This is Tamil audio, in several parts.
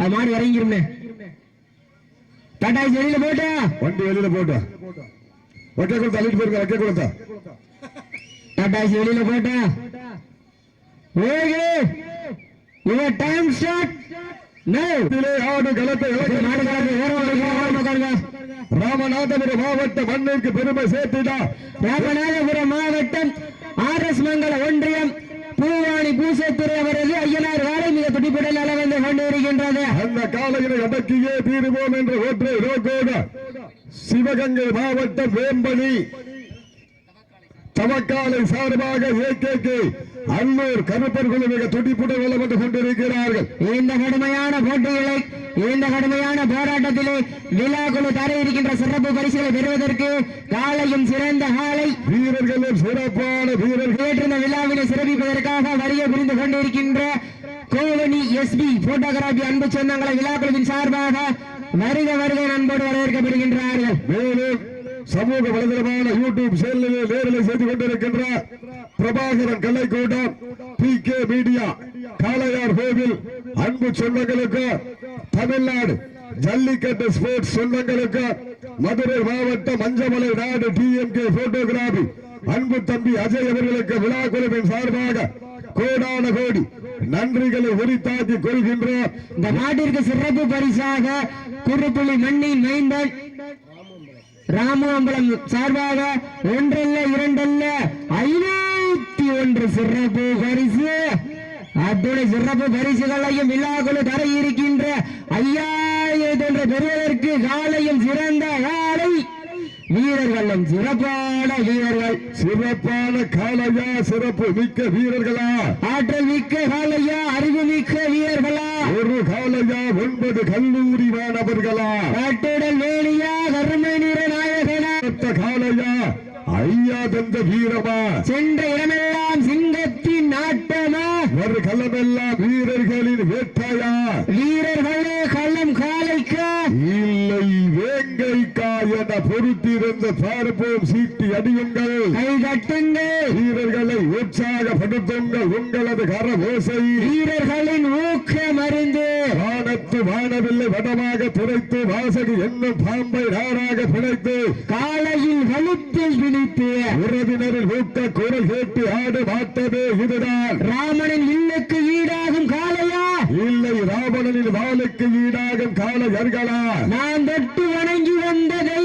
அது மாடு இறங்கிருமே டாடா வெளியில போட்டா? வண்டி வெளியில போட்டா. ஒற்றை குளத்தை அள்ளிட்டு போயிருக்க ஒற்றை குளத்தை. டாடா வெளியில போட்டா? ஓகே. யுவர் டைம் ஓரமாக ராமநாதபுரம் மாவட்ட மண்ணிற்கு பெருமை சேர்த்துடா ராமநாதபுரம் மாவட்டம் ஆர் எஸ் மங்கல ஒன்றியம். பூவாணி பூசத்துறை அவரது ஐயனார் வேலை மிக துடிப்புடன் அளவந்து கொண்டு வருகின்றது அந்த காலையினை அடக்கியே தீருவோம் என்ற ஒற்றை ரோகோட சிவகங்கை மாவட்டம் வேம்பனி தவக்காலை சார்பாக ஏகேகே அன்னூர் கருப்பர் குழு மிக துடிப்புடன் வளம் வந்து கொண்டிருக்கிறார்கள். இந்த கடுமையான போட்டிகளை இந்த கடுமையான போராட்டத்திலே விழா குழு தர இருக்கின்ற சிறப்பு பரிசுகளை பெறுவதற்கு காலையும் சிறந்த காலை வீரர்களும் சிறப்பான வீரர்கள். நேற்று விழாவினை சிறப்பிப்பதற்காக வருகை புரிந்து கொண்டிருக்கின்ற கோவணி எஸ்பி போட்டோகிராபி அன்பு சொந்தங்களை விழாக்குழுவின் சார்பாக வருக வருக அன்போடு வரவேற்கப்படுகின்றார்கள். மேலும் சமூக வலைதளமான யூடியூப் சேனலிலே நேரலை செய்து கொண்டிருக்கின்ற Prabhakaran கலைக்கூட்டம் P K media Kalaiyar Kovil அன்பு சொந்தங்களுக்கு தமிழ்நாடு ஜல்லிக்கட்டு ஸ்போர்ட்ஸ் சொந்தங்களுக்கு மதுரை மாவட்டம் மஞ்சமலை நாடு டிஎம்கே போட்டோகிராபி அன்பு தம்பி அஜய் அவர்களுக்கு விழா குழுவின் சார்பாக கோடான கோடி நன்றிகளை உரித்தாக்கி கொள்கின்றோம் இந்த நாட்டிற்கு சிறப்பு பரிசாக குறுப்புள்ளி மண்ணின் மைந்தன் ராமு அம்பலம் சார்பாக ஒன்றல்ல இரண்டல்ல ஐநூத்தி ஒன்று சிறப்பு பரிசு. அத்துணை சிறப்பு பரிசுகளையும் விழாக்குழு தர இருக்கின்ற ஐயாயிரத்தி ஒன்று பெறுவதற்கு காலையும் சிறந்த காலை. வீரர்களும் சிறப்பான வீரர்கள். சிறப்பான காளையா சிறப்பு மிக்க வீரர்களா? ஆற்றல் மிக்க காலையா அறிவு மிக்க வீரர்களா? ஒரு காளையா ஒன்பது கல்லூரி மாணவர்களா? கட்டுடல் வேலியா கருமை நிற நாயகனா ஒத்த காளையா தந்த வீரமா? சென்ற இடமெல்லாம் சிங்கத்தின் நாட்டமா ஒரு களமெல்லாம் வீரர்களின் வேட்டையா? வீரர்களே கள்ளம் காலைக்கா? இல்லை வேங்கைக்கா என பொறுத்திருந்து பார்ப்போம் சீட்டி அடியுங்கள் கை கட்டுங்கள் வீரர்களை உற்சாகப்படுத்துங்கள் உங்களது கர ஓசை வீரர்களின் ஊக்க மருந்து வானத்து வானவில்லை வடமாக துடைத்து வாசகி என்னும் பாம்பை நாராக பிழைத்து காலையில் வலுப்பில் பிடித்து உறவினரில் ஊக்க குரல் கேட்டு ஆடு மாட்டவே இதுதான். ராமனின் இல்லுக்கு ஈடாகும் காளையா? இல்லை ராவணனின் வாளுக்கு ஈடாகும் காளையர்களா? நான் தொட்டு வணங்கி வந்த நீ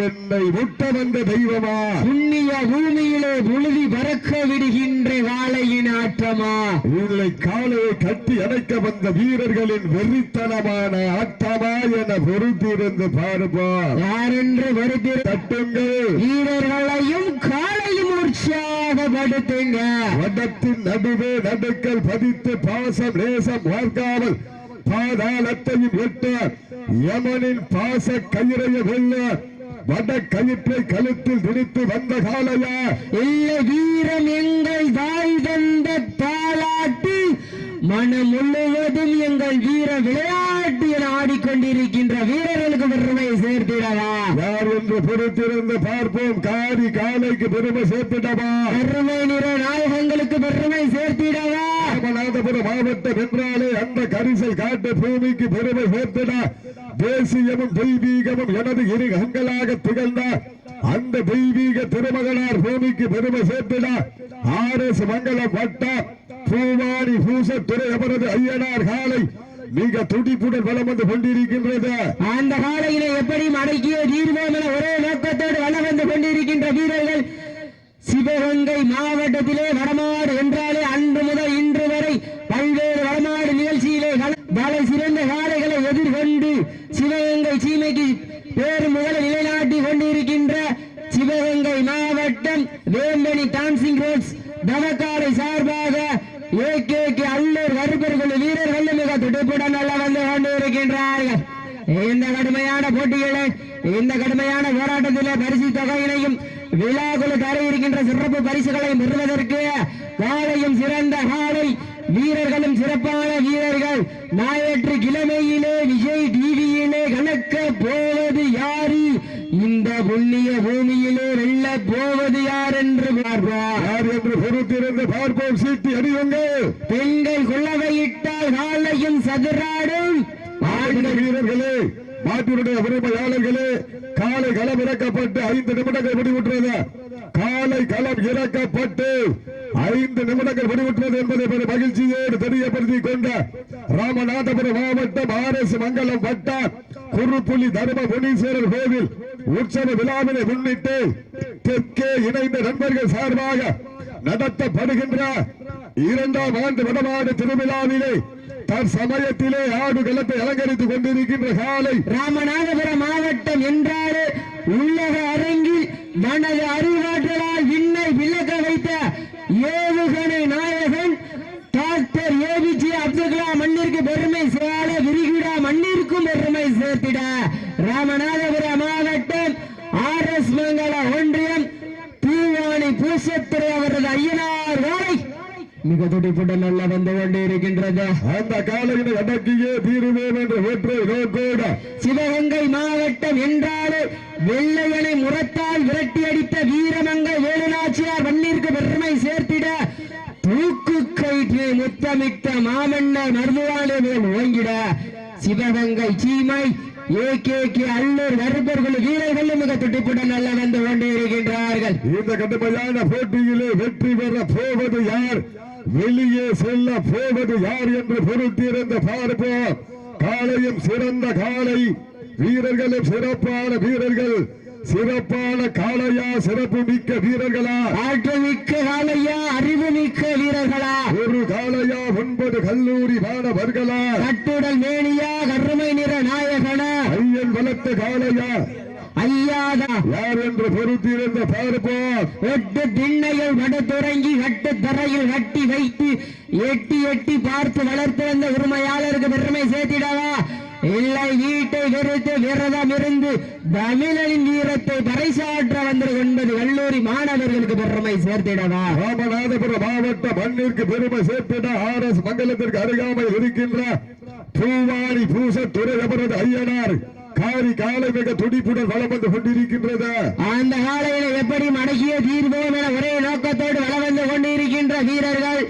என்னை முட்ட வந்த தெய்வமா? புண்ணிய பூமியிலே புழுதி பறக்க விடுகின்ற வாழையின் ஆட்டமா இல்லை காளையை கட்டி அணைக்க வந்த வீரர்களின் வெறித்தனமான ஆட்டமா என பொறுத்திருந்து பார்ப்போம் யாரென்று வருத்தி தட்டுங்கள். வீரர்களையும் காலையும் உற்சாகப்படுத்துங்க வடத்தின் நடுவே நடுக்கல் பதித்து பாசம் நேசம் பார்க்காமல் பாதாளத்தையும் எட்ட யமனின் பாச கயிறைய வெல்ல வட கயிற்றை கழுத்தில் திணித்து வந்த காளையா இல்லை வீரம் எங்கள் தாய் தந்த தாளாட்டு மனம் முழுவதும் எங்கள் வீர விளையாட்டு என ஆடிக்கொண்டிருக்கின்ற வீரர்களுக்கு பெருமை சேர்த்திடவா? யார் என்று பொறுத்திருந்து பார்ப்போம். காரி காலைக்கு பெருமை சேர்த்திடவா? பெருமை நிற நாயகங்களுக்கு பெருமை சேர்த்திடவா? ராமநாதபுரம் மாவட்டம் என்றாலே அந்த கரிசல் காட்டு பூமிக்கு பெருமை சேர்த்திட தேசியமும் தெய்வீகமும் எனது இரு கண்களாக திகழ்ந்த அந்த தெய்வீக திருமகனார் பூமிக்கு பெருமை சேர்த்திட ஆர் எஸ் மங்கலம் வட்டம் பூவாணி பூசத்துறை அவரது ஐயனார் காலை மிக துடிப்புடன் வலம் வந்து கொண்டிருக்கின்றது. அந்த காலையிலே எப்படி அடக்கிய தீர்வோம் என ஒரே நோக்கத்தோடு வளம் வந்து கொண்டிருக்கின்ற வீரர்கள் சிவகங்கை மாவட்டத்திலே வடமாடு என்றாலே அன்று முதல் இன்று வரை பல்வேறு வடமாடு நிகழ்ச்சியிலே கல- சிறந்த காளைகளை எதிர்கொண்டு சிவகங்கை சீமைக்கு பேர் முதல் நிலைநாட்டி கொண்டிருக்கின்ற சிவகங்கை மாவட்டம் வேம்பனி டான்சிங் ரோட்ஸ் தவக்காலை சார்பாக ஏகேக்கு அல்லூர் கருப்பர்கள் வீரர்கள் மிக துடிப்புடன் அல்ல வந்து கொண்டிருக்கின்றார்கள். இந்த கடுமையான போட்டிகளை இந்த கடுமையான போராட்டத்திலே பரிசு தொகையினையும் விழாக்குழு தர இருக்கின்ற சிறப்பு பரிசுகளை பெறுவதற்கு காலையும் சிறந்த காலை வீரர்களும் சிறப்பான வீரர்கள் ஞாயிற்று கிழமையிலே விஜய் டிவியிலே கலக்க புண்ணிய பூமியிலே வெல்ல போவது யார் என்று யார் என்று பொறுத்திருந்து பார்ப்போம். சீட்டி அடியுங்கள் பெண்கள் குள்ளவையிட்டால் காலையும் சதுராடும். வீரர்களே நாட்டினுடைய உரிமையாளர்களே காலை களம் இறக்கப்பட்டு ஐந்து நிமிடங்கள் முடிவுற்றது. காலை களம் இறக்கப்பட்டு ஐந்து நிமிடங்கள் முடிவுற்றது என்பதை பெரும் மகிழ்ச்சியோடு தெரியப்படுத்திக் கொண்ட ராமநாதபுரம் மாவட்டம் ஆர் எஸ் மங்கலம் வட்டம் குருப்புலி தர்ம முனீஸ்வரர் கோவில். உற்சவ விழாவினை முன்னிட்டு தெற்கே இணைந்த நண்பர்கள் சார்பாக நடத்தப்படுகின்ற இரண்டாம் ஆண்டு வடமாடு திருவிழாவிலே தற்சமயத்திலே ஆடு களத்தை அலங்கரித்துக் கொண்டிருக்கின்ற காலை ராமநாதபுரம் மாவட்டம் என்றாலே உள்ளக அரங்கில் மனது அறிவாற்றலால் விண்ணை விளக்க வைத்த ஏவுகணை நாயகன் டாக்டர் ஏபிஜே அப்துல் கலாம் மண்ணிற்கு பெருமை சேர விரிகுடா மண்ணிற்கும் பெருமை சேர்த்திட ராமநாதபுரம் மாவட்டம் ஆர் எஸ் மங்கல ஒன்றியம் பூவாணி பூசத்துறை அவரது ஐயனார் வாழை மிக துடிப்புடன் நல்ல வந்து கொண்டிருக்கின்றது. அந்த காலையினை அடக்கியே தீருவேன் என்ற ஒற்றை நோக்கோடு. சிவகங்கை மாவட்டம் என்றாலே வெள்ளையனை முரத்தால் விரட்டி அடித்த வீரமங்கை வேலுநாச்சியார் மண்ணிற்கு பெருமை சேர்த்திட தூக்கு கயிற்று முத்தமிட்ட மாமன்னர் மருதுவானே மேல் ஓங்கிட சிவகங்கை சீமை ஏகேகே அல்லூர் வருபர்கள் வீரர்களும் மிக துடிப்புடன் நல்ல வந்து கொண்டிருக்கின்றார்கள். இந்த கடுமையான போட்டியிலே வெற்றி பெற போவது யார்? வெளியே செல்ல போவது யார் என்று பொறுத்திருந்த பார்ப்போம் காலையும் சிறந்த காலை வீரர்களும் சிறப்பான வீரர்கள். சிறப்பான காளையா சிறப்பு மிக்க வீரர்களா? ஆற்றல் மிக்க காலையா அறிவு மிக்க வீரர்களா? ஒரு காளையா ஒன்பது கல்லூரி மாணவர்களா? கட்டுடல் மேனியா கருமை நிற நாயகனா? ஐயன் வளர்த்த காளையா? ஐயாதா யார் என்று பொறுத்திருந்த பார்ப்போம். எட்டு திண்ணையில் வட தொடங்கி கட்டு தரையில் கட்டி வைத்து எட்டி எட்டி பார்த்து வளர்த்து வந்த உரிமையாளருக்கு பெருமை சேர்த்திடவா? இல்லை வீட்டை வெறுத்து விரதம் இருந்து தமிழனின் வீரத்தை பறைசாற்ற வந்து ஒன்பது கல்லூரி மாணவர்களுக்கு பெருமை சேர்த்திடவா? ராமநாதபுரம் மாவட்ட மண்ணிற்கு பெருமை சேர்த்திட ஆர் எஸ் மங்கலத்திற்கு அருகாமையில் இருக்கின்ற பூவாணி பூசத்துறை அவரது ஐயனார் காரி காலை மிக துடிப்புடன் வளம் வந்து கொண்டிருக்கின்றது. அந்த காலையில எப்படி மடக்கிய தீர்வோம் என ஒரே நோக்கத்தோடு வளம் வந்து கொண்டிருக்கின்ற வீரர்கள்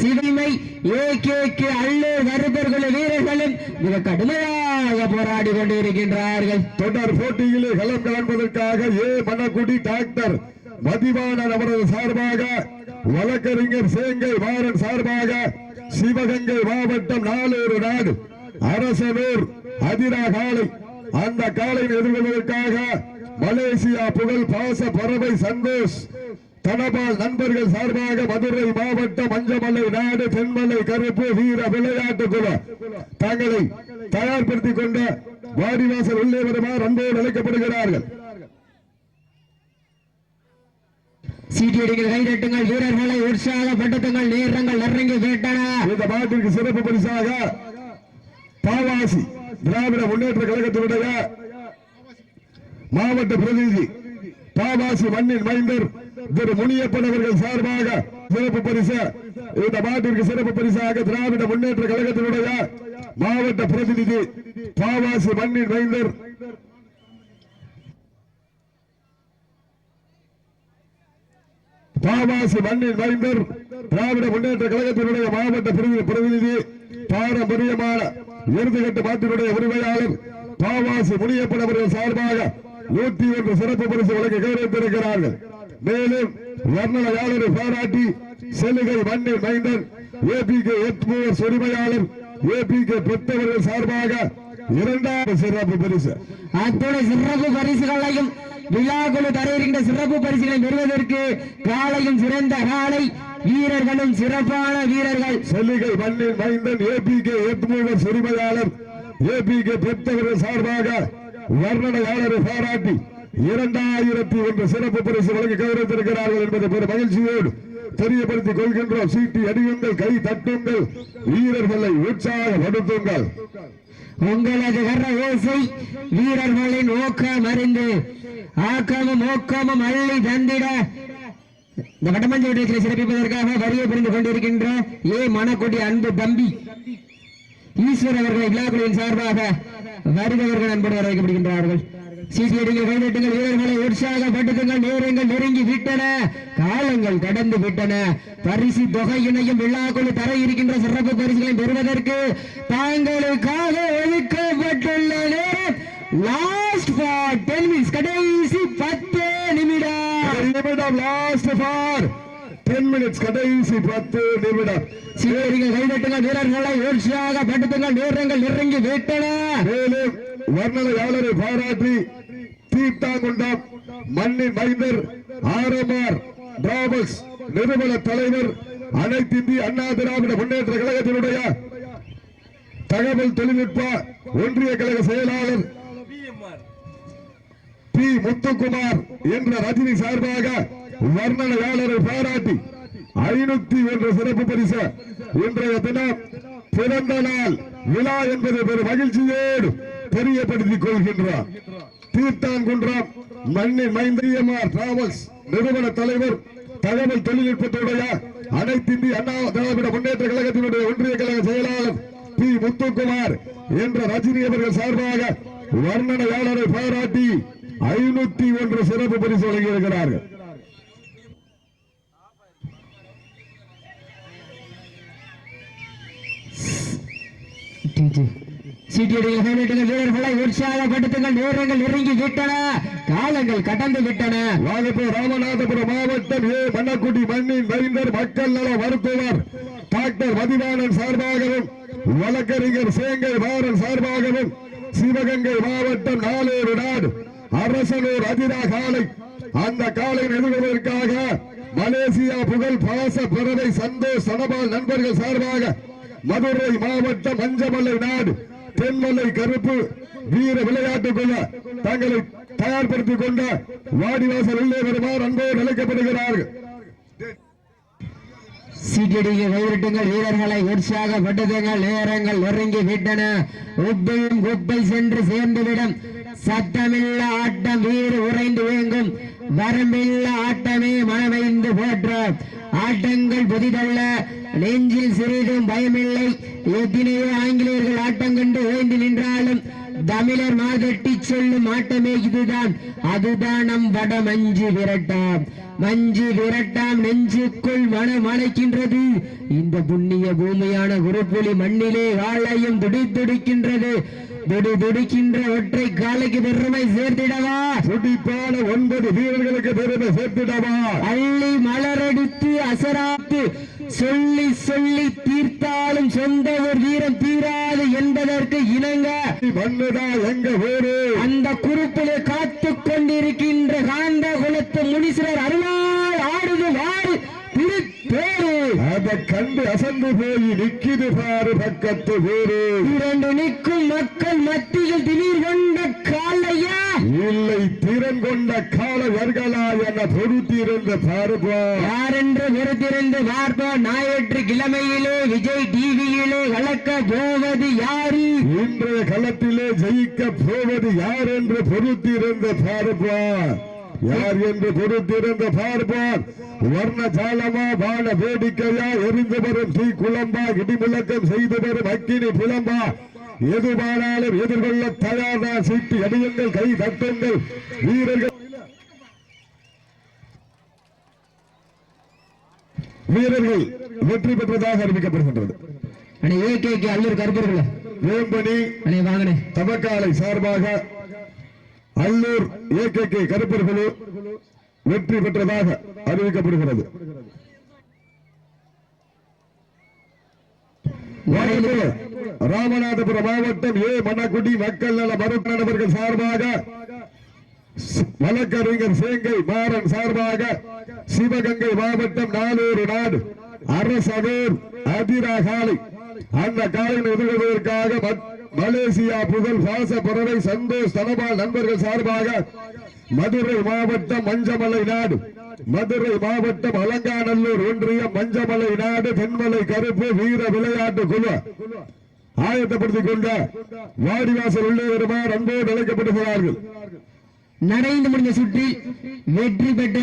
சிவிமை ஏகேக்கு அல்லூர் வருபர்கள் வீரர்களும் மிக கடுமையாக போராடி கொண்டிருக்கின்றார்கள். தொடர் போட்டியிலே களம் காண்பதற்காக ஏ. மணக்குடி டாக்டர் மதிவாணன் அவரது சார்பாக வழக்கறிஞர் சேங்கை மாறன் சார்பாக சிவகங்கை மாவட்டம் நாலூர் நாடு அரசனூர் அதிரா காலை அந்த காலையை எதிர்கொள்வதற்காக மலேசியா புகழ் பாச பறவை சந்தோஷ் தனபால் நண்பர்கள் சார்பாக மதுரை மாவட்டம் மஞ்சமலை நாடு தென்மலை கருப்பு வீர விளையாட்டு குழு. தங்களை தயார்படுத்திக் கொண்ட வாடிவாசல் உள்ளே வருமாறு அன்போடு அழைக்கப்படுகிறார்கள். சீட்டியடிகள் கைதட்டுங்கள் வீரர்களை உற்சாகப்படுத்துங்கள் நேரங்கள் நெருங்கி கேட்டன இந்த பாட்டிற்கு சிறப்பு பரிசாக பாவாசி திராவிட முன்னேற்ற கழகத்தினுடைய மாவட்ட பிரதிநிதி பாவாசி மண்ணின் மைந்தர் திரு முனியப்பன் அவர்கள் சார்பாக சிறப்பு பரிசு. இந்த மாட்டிற்கு சிறப்பு பரிசாக திராவிட முன்னேற்ற கழகத்தினுடைய மாவட்ட பிரதிநிதி பாவாசி மண்ணின் மைந்தர் பாவாசி மண்ணின் மைந்தர் திராவிட முன்னேற்ற கழகத்தினுடைய மாவட்ட பிரதிநிதி பாரம்பரியமான விருதுகட்டு மாட்டினுடைய உரிமையாளர் பாவாசி முனியப்பன் அவர்கள் சார்பாக நூற்றி ஒன்று சிறப்பு பரிசு வழங்க கௌரவித்திருக்கிறார்கள் மேலும் வர்ணனையாளரை பாராட்டி செல்லுகை வண்டி மைந்தன் ஏபிகே எட்மூர் உரிமையாளர் ஏபிகே பெற்றவர்கள் சார்பாக இரண்டாவது சிறப்பு பரிசு. அத்துணை சிறப்பு பரிசுகளையும் விழாக்குழு தர இருக்கின்ற சிறப்பு பரிசுகளை பெறுவதற்கு காலையும் சிறந்த காலை வீரர்களும் சிறப்பான வீரர்கள். செல்லிகை மண்ணின் மைந்தன் ஏபிகே எட்மூவர் உரிமையாளர் ஏபிகே பெற்றவர்கள் சார்பாக வர்ணனையாளரை பாராட்டி இரண்டாயிரத்தி ஒன்று சிறப்பு பரிசு வழங்கி கௌரவித்திருக்கிறார்கள் என்பதை பெரும் மகிழ்ச்சியோடு தெரியப்படுத்திக் கொள்கின்றோம். சீட்டி அடியுங்கள் கை தட்டுங்கள் வீரர்களை உற்சாகப்படுத்துங்கள். உங்களது கர ஓசை வீரர்களின் ஊக்கம் அறிந்து ஆக்கமும் ஊக்கமும் அள்ளி தந்திட இந்த வடமஞ்சு விடயத்தில் சிறப்பிப்பதற்காக வரியை புரிந்து கொண்டிருக்கின்ற ஏ. மணக்கொடி அன்பு தம்பி. ஈஸ்வர் அவர்களை விழாக்குழுவின் சார்பாக வருபவர்கள் அன்போடு வரவேற்கப்படுகின்றார்கள் சீசியடிகள் கைதட்டுங்கள் வீரர்களை உற்சாகப்படுத்துங்கள் நேரங்கள் நெருங்கி விட்டன காலங்கள் கடந்து விட்டன. பரிசு தொகையினையும் விழாக்குழு தர இருக்கின்ற சிறப்பு பரிசுகளை பெறுவதற்கு தாங்களுக்காக ஒதுக்கப்பட்டுள்ள நேரம் லாஸ்ட் ஃபார் டென் மினிட்ஸ் கடைசி பத்து நிமிடம் லாஸ்ட் ஃபார் டென் மினிட்ஸ் கடைசி பத்து நிமிடம். சீரியடிகள் கைதட்டுங்கள் வீரர்களை உற்சாகப்படுத்துங்கள் நேரங்கள் நெருங்கி விட்டன. மேலும் வர்ணனையாளரை பாராட்டி தீர்த்தாங்குண்டம் மண்ணின் மைந்தர் ஆர்எம்ஆர் டிராவல்ஸ் நிறுவன தலைவர் அனைத்து இந்திய அண்ணா திராவிட முன்னேற்ற கழகத்தினுடைய தகவல் தொழில்நுட்ப ஒன்றிய கழக செயலாளர் முத்துக்குமார் என்ற ரஜினி சார்பாக வர்ணனையாளரை பாராட்டி ஐநூத்தி ஒன்று சிறப்பு பரிசு. இன்றைய தினம் பிறந்த நாள் விழா என்பதை பெரும் மகிழ்ச்சியோடு தெரியப்படுத்திக் கொள்கின்றார். தீர்த்தாங்குன்றம் மண்ணி மைந்திரியமார் டிராவல்ஸ் நிறுவன தலைவர் தகவல் தொழில்நுட்பத்துடைய அனைத்து இந்திய அண்ணா திராவிட முன்னேற்ற கழகத்தினுடைய ஒன்றிய கழக செயலாளர் பி முத்துக்குமார் என்ற ரஜினி அவர்கள் சார்பாக வர்ணனையாளரை பாராட்டி ஐநூத்தி ஒன்று சிறப்பு பரிசு வழங்கியிருக்கிறார்கள் கைதட்டுங்கள் வீரர்களை உற்சாகப்படுத்துங்கள். நேரங்கள் நெருங்கி விட்டன காலங்கள் கடந்து விட்டன வாகப்பூர் ராமநாதபுரம் மாவட்டம் ஏ. மன்னக்குடி மண்ணின் மைந்தர் மக்கள் நல மருத்துவர் டாக்டர் மதிவாணன் சார்பாகவும் வழக்கறிஞர் சேங்கை மாறன் சார்பாகவும் சிவகங்கை மாவட்டம் நாளூர் நாடு அரசனூர் அதிரா காலை அந்த காலை எதிர்கொள்வதற்காக மலேசியா புகழ் பாச பிறவை சந்தோஷ் சனபால் நண்பர்கள் சார்பாக மதுரை மாவட்டம் மஞ்சமலை நாடு தென்மலை கருப்பு வீர விளையாட்டுக்குள்ள தங்களை தயார்படுத்திக் கொண்ட வாடிவாசல் உள்ளே வருமாறு அன்போடு அழைக்கப்படுகிறார்கள். சீட்டியடிகள் கைவிட்டுங்கள் வீரர்களை உற்சாகப்படுத்துங்கள் நேரங்கள் நெருங்கி விட்டன. உப்பையும் குப்பை சென்று சேர்ந்துவிடும். சத்தமில்ல ஆட்டம் வீறு உறைந்து வேங்கும். வரம்பில்ல ஆட்டமே மனமைந்து போற்ற. ஆட்டங்கள் புதிதல்ல. நெஞ்சில் சிறிதும் பயமில்லை. எத்தனையோ ஆங்கிலேயர்கள் ஆட்டம் கண்டு ஓய்ந்து நின்றாலும் தமிழர் மாதட்டி சொல்லும் ஆட்டமே இதுதான். அதுதான் நம் வட மஞ்சு விரட்டாம். மஞ்சு விரட்டாம் நெஞ்சுக்குள் மனம் மலைக்கின்றது இந்த புண்ணிய பூமியான குருப்புலி மண்ணிலே வாழையும் துடித்துடிக்கின்றது. துடி துடிக்கின்ற ஒற்றை காலைக்கு பெருமை சேர்த்திடவா? துடிப்பான ஒன்பது வீரர்களுக்கு பெருமை சேர்த்திடவா? அள்ளி மலரடித்து அசராத்து சொல்லி சொல்லி தீர்த்தாலும் சொந்த ஒரு வீரம் தீராது என்பதற்கு இணங்க. மண்ணுதா எங்க ஊரு அந்த கண்டு அசந்து போய் நிக்கிது பாரு பக்கத்து ஊரு இரண்டு நிற்கும் மக்கள் மத்தியில் திடீர் கொண்ட காலையா இல்லை திறன் கொண்ட காலவர்களா என பொறுத்திருந்த பார்ப்பா யாரென்று பொறுத்திருந்து பார்ப்போம். ஞாயிற்று கிழமையிலே விஜய் டிவியிலே வளர்க்க போவது யாரு? இன்றைய களத்திலே ஜெயிக்க போவது யார் என்று பொறுத்திருந்த பார்ப்பார் யார் என்று பொறுத்திருந்த பார்ப்பார். வர்ண ஜாலமா வாழ வேடிக்கையா எரிந்து வரும் தீ குழம்பா இடிமுழக்கம் செய்து வரும் அக்கினி புலம்பா. எதுவானாலும் எதிர்கொள்ள தயார்தான் சீட்டு அடியுங்கள் கை தட்டுங்கள் வீரர்கள். வீரர்கள் வெற்றி பெற்றதாக அறிவிக்கப்படுகின்றது. அண்ணே ஏகேக்கு அல்லூர் கருப்பர்களே வேம்பனி அண்ணே வாங்கண்ணே. தபக்காலை சார்பாக அல்லூர் ஏகேகே கருப்பர்களு வெற்றி பெற்றதாக அறிவிக்கப்படுகிறது. ராமநாதபுரம் மாவட்டம் ஏ. மணக்குடி மக்கள் நல மருத்துவர்கள் சார்பாக வழக்கறிஞர் சேங்கை மாறன் சார்பாக சிவகங்கை மாவட்டம் நானூறு நாடு அரசதூர் அதிரா காலை அந்த காலையில் எதிர்கொள்வதற்காக மலேசியா புகழ் பாச பறவை சந்தோஷ் தனபால் நண்பர்கள் சார்பாக மதுரை மாவட்டம் மஞ்சமலை நாடு. மதுரை மாவட்டம் அலங்காநல்லூர் ஒன்றியம் மஞ்சமலை நாடு. தென்மலை கருப்பு வீர விளையாட்டு குழு. ஆயத்தப்படுத்திக் கொண்ட வாடிவாசல் உள்ளே வருமாறு அன்போடு அழைக்கப்படுகிறார்கள். நடைந்து முடிந்த சுற்றில் வெற்றி பெற்ற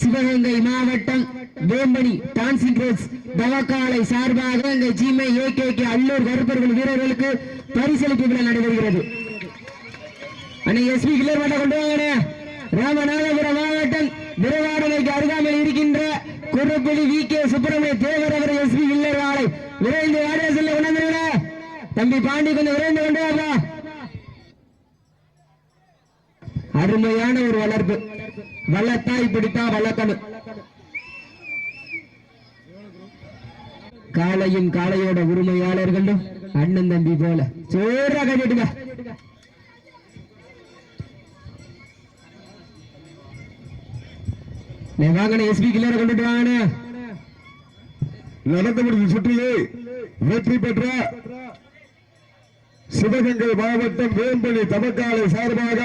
சிவகங்கை மாவட்டம் வேம்பனி டான்சிங் ரோஸ் தவக்காலை சார்பாக இந்த ஜிமை ஏகேகே அல்லூர் கருப்பர்கள் வீரர்களுக்கு பரிசளிப்பு விழா நடைபெறுகிறது அண்ணே எஸ்பி கிளர் மாட்ட கொண்டு வாங்கண்ணே. ராமநாதபுரம் மாவட்டம் விரைவாடலைக்கு அருகாமையில் இருக்கின்ற குருப்புலி வி கே சுப்பிரமணிய தேவர் அவர் எஸ்பி கில்லர் ஆலை விரைந்து வாடகை செல்ல கொண்டாந்துருங்க தம்பி பாண்டி கொஞ்சம் விரைந்து கொண்டு வாப்பா. அருமையான ஒரு வளர்ப்பு. வளர்த்தா இப்படித்தான் வளர்க்கணும் காளையும் காளையோட உரிமையாளர்களும் அண்ணன் தம்பி போல. சோறா கட்டிட்டுங்க நீ எஸ்பி கிளற கொண்டுட்டு வாங்கண்ணே. நடந்து முடிந்த சுற்றிலே வெற்றி பெற்ற சிவகங்கை மாவட்டம் வேம்பனி தமக்காலை சார்பாக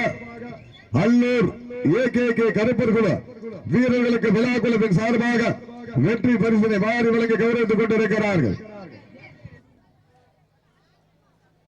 அல்லூர் ஏ கே கே கருப்பர்குல வீரர்களுக்கு விழா குழுவின் சார்பாக வெற்றி பரிசனை வாரி வழங்கி கௌரவித்துக் கொண்டிருக்கிறார்கள்.